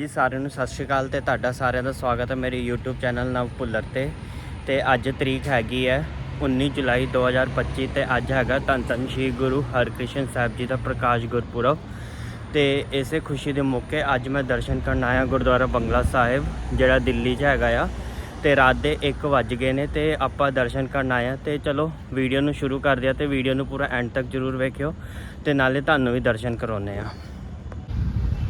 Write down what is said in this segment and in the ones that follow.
ਜੀ ਸਾਰਿਆਂ ਨੂੰ ਸਤਿ ਸ਼੍ਰੀ ਅਕਾਲ ਤੇ ਤੁਹਾਡਾ ਸਾਰਿਆਂ ਦਾ ਸਵਾਗਤ ਹੈ ਮੇਰੇ YouTube ਚੈਨਲ ਨਵ ਭੁੱਲਰ ਤੇ। ਤੇ ਅੱਜ ਤਰੀਕ ਹੈਗੀ ਹੈ 19 ਜੁਲਾਈ 2025 ਤੇ ਅੱਜ ਹੈਗਾ ਧੰਨ ਧੰਨ ਸ਼੍ਰੀ ਗੁਰੂ ਹਰਕ੍ਰਿਸ਼ਨ ਸਾਹਿਬ ਜੀ ਦਾ ਪ੍ਰਕਾਸ਼ ਗੁਰਪੁਰਬ। ਤੇ ਇਸੇ ਖੁਸ਼ੀ ਦੇ ਮੌਕੇ ਅੱਜ ਮੈਂ ਦਰਸ਼ਨ ਕਰਨ ਆਇਆ ਗੁਰਦੁਆਰਾ ਬੰਗਲਾ ਸਾਹਿਬ, ਜਿਹੜਾ ਦਿੱਲੀ 'ਚ ਹੈਗਾ ਆ। ਤੇ ਰਾਤ ਦੇ 1 ਵੱਜ ਗਏ ਨੇ ਤੇ ਆਪਾਂ ਦਰਸ਼ਨ ਕਰਨ ਆਏ ਆ ਤੇ ਚਲੋ ਵੀਡੀਓ ਨੂੰ ਸ਼ੁਰੂ ਕਰਦੇ ਆ ਤੇ ਵੀਡੀਓ ਨੂੰ ਪੂਰਾ ਐਂਡ ਤੱਕ ਜਰੂਰ ਵੇਖਿਓ ਤੇ ਨਾਲੇ ਤੁਹਾਨੂੰ ਵੀ ਦਰਸ਼ਨ ਕਰਾਉਨੇ ਆ।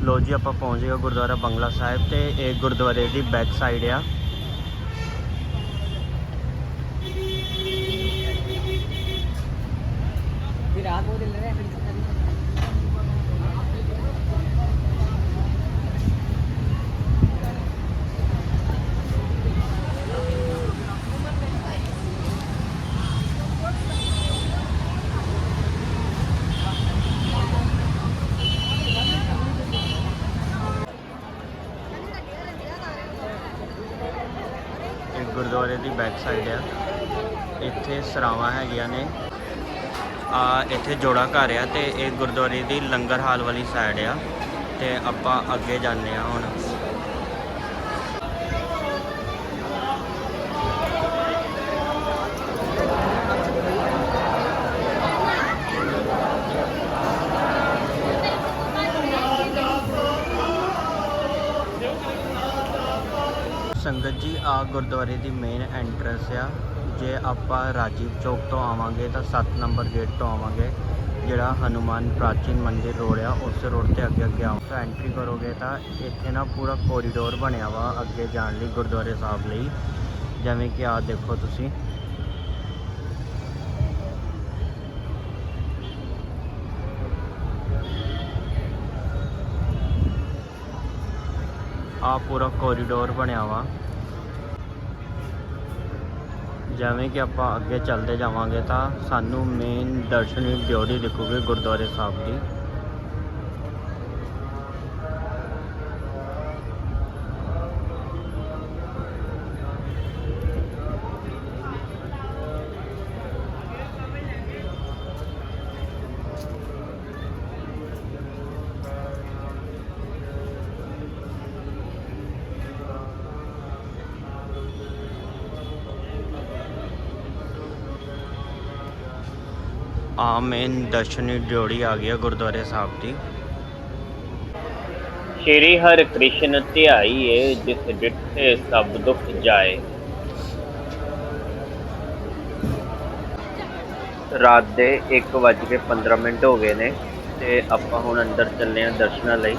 ਲੋ ਜੀ, ਆਪਾਂ ਪਹੁੰਚ ਗਏ ਗੁਰਦੁਆਰਾ ਬੰਗਲਾ ਸਾਹਿਬ ਤੇ ਇਹ ਗੁਰਦੁਆਰੇ ਦੀ ਬੈਕ ਸਾਈਡ ਆ। ਵਿਰਾਟ ਉਹ ਦਿਲ ਰਿਹਾ ਗੁਰਦੁਆਰੇ ਦੀ ਬੈਕ ਸਾਈਡ ਆ। ਇੱਥੇ ਸਰਾਵਾਂ ਹੈਗੀਆਂ ਨੇ। ਆ ਇੱਥੇ ਜੋੜਾ ਘਰ ਆ ਤੇ ਇਹ ਗੁਰਦੁਆਰੇ ਦੀ ਲੰਗਰ ਹਾਲ ਵਾਲੀ ਸਾਈਡ ਆ। ਤੇ ਆਪਾਂ ਅੱਗੇ ਜਾਂਦੇ ਆ ਹੁਣ। ਸੰਗਤ ਜੀ, ਆ ਗੁਰਦੁਆਰੇ ਦੀ ਮੇਨ ਐਂਟਰੈਂਸ ਆ। ਜੇ ਆਪਾਂ ਰਾਜੀਵ ਚੌਕ ਤੋਂ ਆਵਾਂਗੇ ਤਾਂ 7 ਨੰਬਰ ਗੇਟ ਤੋਂ ਆਵਾਂਗੇ, ਜਿਹੜਾ ਹਨੂਮਾਨ ਪ੍ਰਾਚੀਨ ਮੰਦਿਰ ਰੋਡ ਆ, ਉਸ ਰੋਡ ਤੇ ਅੱਗੇ ਅੱਗੇ ਆਓ। ਤਾਂ ਐਂਟਰੀ ਕਰੋਗੇ ਤਾਂ ਇੱਥੇ ਨਾ ਪੂਰਾ ਕੋਰੀਡੋਰ ਬਣਿਆ ਵਾ, ਅੱਗੇ ਜਾਣ ਲਈ ਗੁਰਦੁਆਰੇ ਸਾਹਿਬ ਲਈ। ਜਿਵੇਂ ਕਿ ਆ ਦੇਖੋ ਤੁਸੀਂ। ਆ ਪੂਰਾ ਕੋਰੀਡੋਰ ਬਣਿਆ ਵਾ। ਜਿਵੇਂ ਕਿ ਆਪਾਂ ਅੱਗੇ ਚੱਲਦੇ ਜਾਵਾਂਗੇ ਤਾਂ ਸਾਨੂੰ ਮੇਨ ਦਰਸ਼ਨੀ ਡਿਊਟੀ ਦਿਖੂਗੀ ਗੁਰਦੁਆਰੇ ਸਾਹਿਬ ਦੀ। ਆ ਮੇਨ ਦਰਸ਼ਨੀ ਡਿਊਟੀ ਆ ਗਈ ਗੁਰਦੁਆਰੇ ਸਾਹਿਬ ਦੀ। ਸ਼੍ਰੀ ਹਰਿ ਕ੍ਰਿਸ਼ਨ ਧਿਆਈਏ, ਜਿਸ ਡਿਠੇ ਸਭ ਦੁੱਖ ਜਾਏ। ਰਾਤ ਦੇ 1:15 ਮਿੰਟ ਹੋ ਗਏ ਨੇ ਤੇ ਆਪਾਂ ਹੁਣ ਅੰਦਰ ਚੱਲੇ ਆ ਦਰਸ਼ਨਾਂ ਲਈ।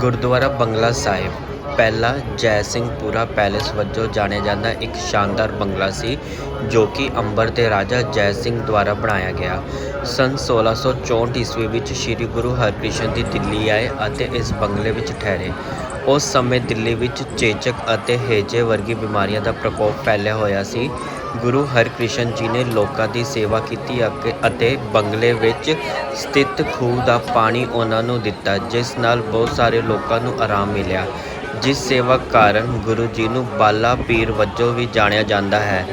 ਗੁਰਦੁਆਰਾ ਬੰਗਲਾ ਸਾਹਿਬ। ਪਹਿਲਾ ਜੈ ਸਿੰਘਪੁਰਾ ਪੈਲੇਸ ਵਜੋਂ ਜਾਣਿਆ ਜਾਂਦਾ ਇੱਕ ਸ਼ਾਨਦਾਰ ਬੰਗਲਾ ਸੀ, ਜੋ ਕਿ ਅੰਬਰ ਦੇ ਰਾਜਾ ਜੈ ਸਿੰਘ ਦੁਆਰਾ ਬਣਾਇਆ ਗਿਆ। ਸਨ 1664 ਈਸਵੀ ਵਿੱਚ ਸ੍ਰੀ ਗੁਰੂ ਹਰਕ੍ਰਿਸ਼ਨ ਦੀ ਦਿੱਲੀ ਆਏ ਅਤੇ ਇਸ ਬੰਗਲੇ ਵਿੱਚ ਠਹਿਰੇ। ਉਸ ਸਮੇਂ ਦਿੱਲੀ ਵਿੱਚ ਚੇਚਕ ਅਤੇ ਹੇਜੇ ਵਰਗੀ ਬਿਮਾਰੀਆਂ ਦਾ ਪ੍ਰਕੋਪ ਫੈਲਿਆ ਹੋਇਆ ਸੀ। ਗੁਰੂ ਹਰਿਕ੍ਰਿਸ਼ਨ ਜੀ ਨੇ ਲੋਕਾਂ ਦੀ ਸੇਵਾ ਕੀਤੀ ਅਤੇ- ਅਤੇ ਬੰਗਲੇ ਵਿੱਚ ਸਥਿਤ ਖੂਹ ਦਾ ਪਾਣੀ ਉਹਨਾਂ ਨੂੰ ਦਿੱਤਾ, ਜਿਸ ਨਾਲ ਬਹੁਤ ਸਾਰੇ ਲੋਕਾਂ ਨੂੰ ਆਰਾਮ ਮਿਲਿਆ। ਜਿਸ ਸੇਵਾ ਕਾਰਨ ਗੁਰੂ ਜੀ ਨੂੰ ਬਾਲਾ ਪੀਰ ਵਜੋਂ ਵੀ ਜਾਣਿਆ ਜਾਂਦਾ ਹੈ।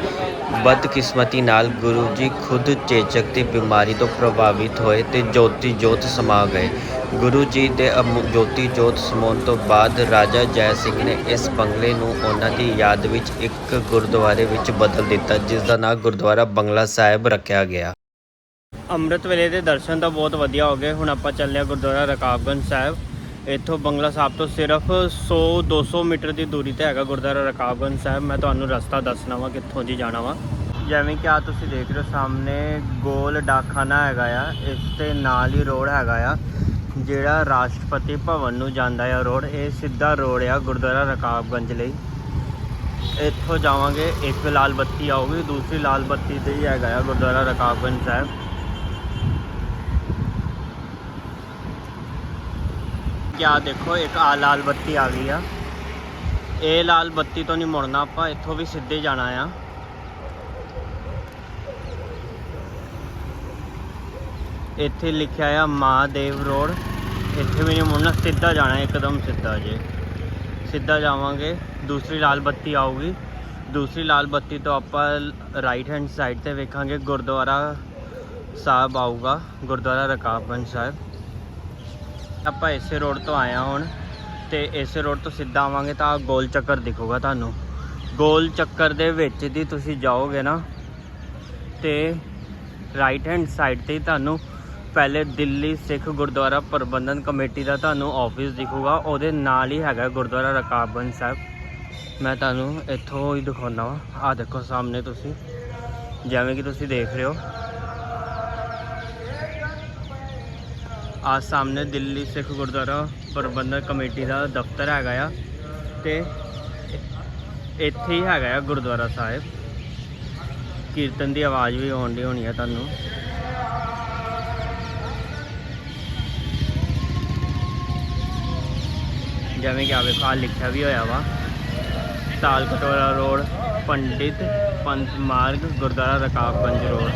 ਬਦਕਿਸਮਤੀ ਨਾਲ ਗੁਰੂ ਜੀ ਖੁਦ ਚੇਚਕ ਦੀ ਬਿਮਾਰੀ ਤੋਂ ਪ੍ਰਭਾਵਿਤ ਹੋਏ ਤੇ ਜੋਤੀ ਜੋਤ ਸਮਾ ਗਏ। ਗੁਰੂ ਜੀ ਦੇ ਜੋਤੀ ਜੋਤ ਸਮਾਉਣ ਤੋਂ ਬਾਅਦ ਰਾਜਾ ਜੈ ਸਿੰਘ ਨੇ ਇਸ ਬੰਗਲੇ ਨੂੰ ਉਹਨਾਂ ਦੀ ਯਾਦ ਵਿੱਚ ਇੱਕ ਗੁਰਦੁਆਰੇ ਵਿੱਚ ਬਦਲ ਦਿੱਤਾ, ਜਿਸ ਦਾ ਨਾਮ ਗੁਰਦੁਆਰਾ ਬੰਗਲਾ ਸਾਹਿਬ ਰੱਖਿਆ ਗਿਆ। ਅੰਮ੍ਰਿਤ ਵੇਲੇ ਦੇ ਦਰਸ਼ਨ ਤਾਂ ਬਹੁਤ ਵਧੀਆ ਹੋ ਗਏ। ਹੁਣ ਆਪਾਂ ਚੱਲਿਆ ਗੁਰਦੁਆਰਾ ਰਕਾਬਗੰਜ ਸਾਹਿਬ। ਇੱਥੋਂ ਬੰਗਲਾ ਸਾਹਿਬ ਤੋਂ ਸਿਰਫ 100 200 ਮੀਟਰ ਦੀ ਦੂਰੀ ਤੇ ਹੈਗਾ ਗੁਰਦੁਆਰਾ ਰਕਾਬਗੰਜ ਸਾਹਿਬ। ਮੈਂ ਤੁਹਾਨੂੰ ਰਸਤਾ ਦੱਸਣਾ ਵਾ, ਕਿੱਥੋਂ ਜੀ ਜਾਣਾ ਵਾ। ਜਿਵੇਂ ਕਿ ਆ ਤੁਸੀਂ ਦੇਖ ਰਹੇ ਹੋ, ਸਾਹਮਣੇ ਗੋਲ ਡਾਕਖਾਨਾ ਹੈਗਾ ਆ। ਇਸ ਤੇ ਨਾਲ ਹੀ ਰੋਡ ਹੈਗਾ ਆ। ਜਿਹੜਾ ਰਾਸ਼ਟਰਪਤੀ ਭਵਨ ਨੂੰ ਜਾਂਦਾ ਆ ਰੋਡ, ਇਹ ਸਿੱਧਾ ਰੋਡ ਆ ਗੁਰਦੁਆਰਾ ਰਕਾਬਗੰਜ ਲਈ। ਇੱਥੋਂ ਜਾਵਾਂਗੇ, ਇੱਕ ਲਾਲ ਬੱਤੀ ਆਊਗੀ, ਦੂਸਰੀ ਲਾਲ ਬੱਤੀ ਤੇ ਹੀ ਹੈਗਾ ਆ ਗੁਰਦੁਆਰਾ ਰਕਾਬਗੰਜ ਸਾਹਿਬ। ਕਿਆ ਦੇਖੋ, ਇੱਕ ਆ ਲਾਲ ਬੱਤੀ ਆ ਗਈ ਆ। ਇਹ ਲਾਲ ਬੱਤੀ ਤੋਂ ਨਹੀਂ ਮੁੜਨਾ ਆਪਾਂ, ਇੱਥੋਂ ਵੀ ਸਿੱਧੇ ਜਾਣਾ ਆ। ਇੱਥੇ ਲਿਖਿਆ ਆ ਮਹਾਦੇਵ ਰੋਡ। ਇੱਥੇ ਵੀ ਨਹੀਂ ਮੁੜਨਾ ਸਿੱਧਾ ਜਾਣਾ ਇੱਕਦਮ ਸਿੱਧਾ ਜੇ। ਸਿੱਧਾ ਜਾਵਾਂਗੇ, ਦੂਸਰੀ ਲਾਲ ਬੱਤੀ ਆਊਗੀ। ਦੂਸਰੀ ਲਾਲ ਬੱਤੀ ਤੋਂ ਆਪਾਂ ਰਾਈਟ ਹੈਂਡ ਸਾਈਡ ਤੇ ਵੇਖਾਂਗੇ, ਗੁਰਦੁਆਰਾ ਸਾਹਿਬ ਆਊਗਾ, ਗੁਰਦੁਆਰਾ ਰਕਾਬਗੰਜ ਸਾਹਿਬ। ਆਪਾਂ ਇਸੇ ਰੋਡ ਤੋਂ ਆਏ ਹਾਂ ਹੁਣ, ਤੇ ਇਸੇ ਰੋਡ ਤੋਂ ਸਿੱਧਾ ਆਵਾਂਗੇ ਤਾਂ ਗੋਲ ਚੱਕਰ ਦਿਖੂਗਾ ਤੁਹਾਨੂੰ। ਗੋਲ ਚੱਕਰ ਦੇ ਵਿੱਚ ਦੀ ਤੁਸੀਂ ਜਾਓਗੇ ਨਾ, ਤੇ ਰਾਈਟ ਹੈਂਡ ਸਾਈਡ ਤੇ ਹੀ ਤੁਹਾਨੂੰ ਪਹਿਲੇ ਦਿੱਲੀ ਸਿੱਖ ਗੁਰਦੁਆਰਾ ਪ੍ਰਬੰਧਨ ਕਮੇਟੀ ਦਾ ਤੁਹਾਨੂੰ ਆਫਿਸ ਦਿਖੂਗਾ। ਉਹਦੇ ਨਾਲ ਹੀ ਹੈਗਾ ਗੁਰਦੁਆਰਾ ਰਕਾਬਗੰਜ ਸਾਹਿਬ। ਮੈਂ ਤੁਹਾਨੂੰ ਇੱਥੋਂ ਹੀ ਦਿਖਾਉਣਾ ਵਾ। ਆਹ ਦੇਖੋ ਸਾਹਮਣੇ ਤੁਸੀਂ। ਜਿਵੇਂ ਕਿ ਤੁਸੀਂ ਦੇਖ ਰਹੇ ਹੋ। ਆ ਸਾਹਮਣੇ ਦਿੱਲੀ ਸਿੱਖ ਗੁਰਦੁਆਰਾ ਪ੍ਰਬੰਧਨ ਕਮੇਟੀ ਦਾ ਦਫ਼ਤਰ ਹੈਗਾ ਆ। ਤੇ ਇੱਥੇ ਹੀ ਹੈਗਾ ਆ ਗੁਰਦੁਆਰਾ ਸਾਹਿਬ। ਕੀਰਤਨ ਦੀ ਆਵਾਜ਼ ਵੀ ਆਉਣ ਦੀ ਹੋਣੀ ਆ ਤੁਹਾਨੂੰ। ਜਿਵੇਂ ਕਿ ਆਵੇ ਕਾਲ ਲਿਖਿਆ ਵੀ ਹੋਇਆ ਵਾ ਤਾਲ ਕਟੋਰਾ ਰੋਡ ਪੰਡਿਤ ਪੰਥ ਮਾਰਗ ਗੁਰਦੁਆਰਾ ਰਕਾਬਗੰਜ ਰੋਡ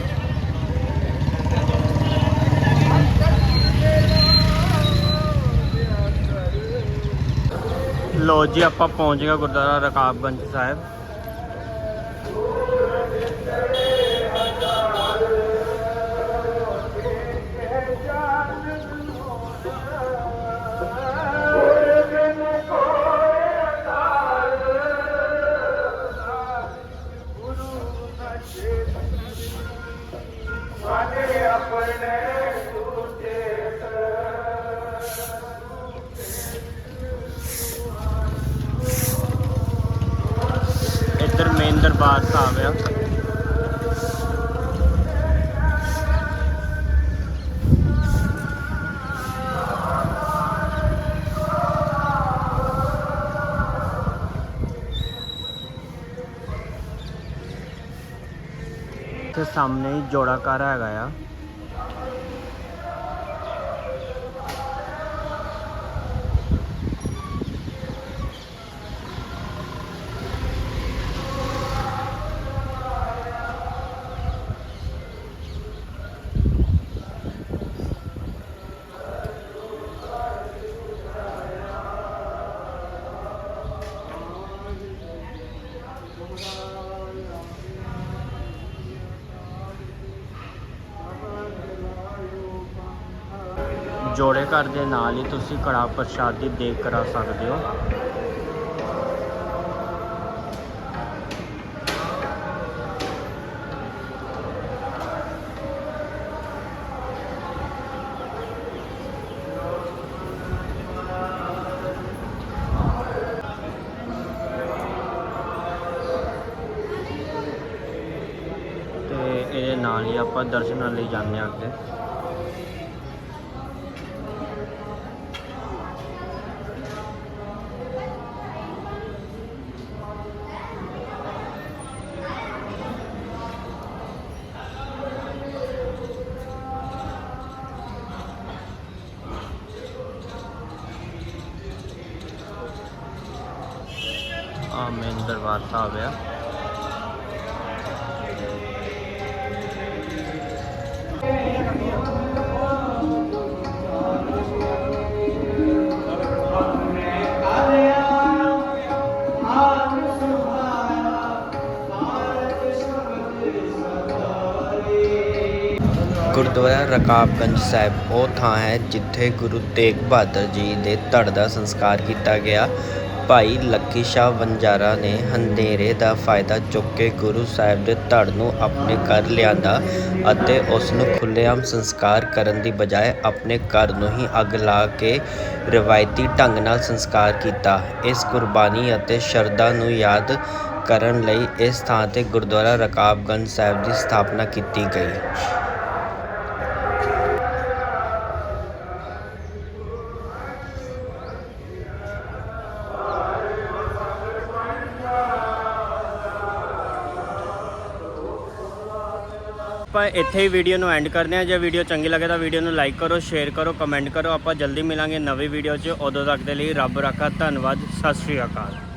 ਲੋ ਜੀ ਆਪਾਂ ਪਹੁੰਚ ਗਏ ਗੁਰਦੁਆਰਾ ਰਕਾਬਗੰਜ ਸਾਹਿਬ ਇੱਧਰ ਮੇਨ ਦਰਬਾਰ ਸਾਹਿਬ ਆ ਤੇ ਸਾਹਮਣੇ ਹੀ ਜੋੜਾ ਘਰ ਹੈਗਾ ਆ ਜੋੜੇ ਘਰ ਦੇ ਨਾਲ ਹੀ ਤੁਸੀਂ ਕੜਾ ਪ੍ਰਸ਼ਾਦ ਦੀ ਦੇਖ ਕਰਾ ਸਕਦੇ ਹੋ। ਤੇ ਇਹਦੇ ਨਾਲ ਹੀ ਆਪਾਂ ਦਰਸ਼ਨਾਂ ਲਈ ਜਾਂਦੇ ਹਾਂ ਅੱਗੇ। ਦਰਬਾਰ ਸਾਹਿਬ ਗੁਰਦੁਆਰਾ ਰਕਾਬਗੰਜ ਸਾਹਿਬ ਉਹ ਥਾਂ ਹੈ ਜਿੱਥੇ ਗੁਰੂ ਤੇਗ ਬਹਾਦਰ ਜੀ ਦੇ ਧੜ ਦਾ ਸੰਸਕਾਰ ਕੀਤਾ ਗਿਆ। ਭਾਈ ਲੱਕੀ ਸ਼ਾਹ ਵੰਜਾਰਾ ਨੇ ਹਨੇਰੇ ਦਾ ਫਾਇਦਾ ਚੁੱਕ ਕੇ ਗੁਰੂ ਸਾਹਿਬ ਦੇ ਧੜ ਨੂੰ ਆਪਣੇ ਘਰ ਲਿਆਂਦਾ ਅਤੇ ਉਸ ਨੂੰ ਖੁੱਲ੍ਹੇਆਮ ਸੰਸਕਾਰ ਕਰਨ ਦੀ ਬਜਾਏ ਆਪਣੇ ਘਰ ਨੂੰ ਹੀ ਅੱਗ ਲਾ ਕੇ ਰਵਾਇਤੀ ਢੰਗ ਨਾਲ ਸੰਸਕਾਰ ਕੀਤਾ। ਇਸ ਕੁਰਬਾਨੀ ਅਤੇ ਸ਼ਰਧਾ ਨੂੰ ਯਾਦ ਕਰਨ ਲਈ ਇਸ ਥਾਂ ਤੇ ਗੁਰਦੁਆਰਾ ਰਕਾਬਗੰਜ ਸਾਹਿਬ ਦੀ ਸਥਾਪਨਾ ਕੀਤੀ ਗਈ। ਇੱਥੇ ਹੀ ਵੀਡੀਓ ਨੂੰ ਐਂਡ ਕਰਦੇ ਹਾਂ। ਜੇ ਵੀਡੀਓ ਚੰਗੀ ਲੱਗੇ ਤਾਂ ਵੀਡੀਓ ਨੂੰ ਲਾਈਕ ਕਰੋ ਸ਼ੇਅਰ ਕਰੋ ਕਮੈਂਟ ਕਰੋ। ਆਪਾਂ ਜਲਦੀ ਮਿਲਾਂਗੇ ਨਵੀਂ ਵੀਡੀਓ 'ਚ। ਉਦੋਂ ਤੱਕ ਦੇ ਲਈ ਰੱਬ ਰਾਖਾ, ਧੰਨਵਾਦ। ਸਤਿ ਸ਼੍ਰੀ ਅਕਾਲ।